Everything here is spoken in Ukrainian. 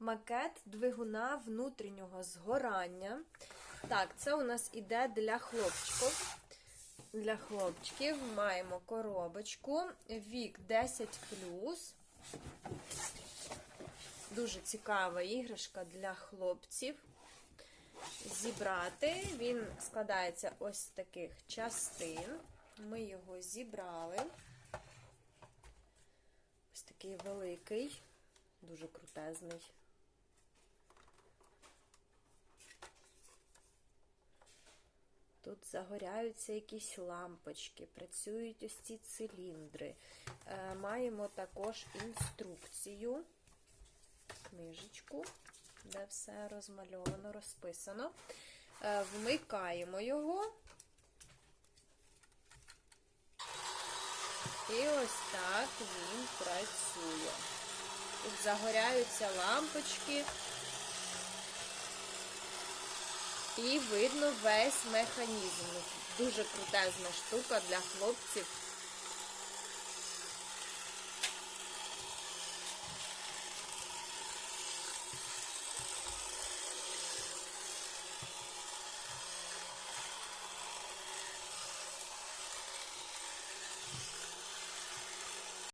макет двигуна внутрішнього згорання. Так, це у нас іде для хлопчиків. Для хлопчиків маємо коробочку. Вік 10. Дуже цікава іграшка для хлопців. Зібрати. Він складається ось з таких частин. Ми його зібрали. Ось такий великий, дуже крутезний. Тут загоряються якісь лампочки, працюють ось ці циліндри. Е, маємо також інструкцію, книжечку, де все розмальовано, розписано. Е, вмикаємо його. І ось так він працює. Тут загоряються лампочки. І видно весь механізм. Дуже крутезна штука для хлопців.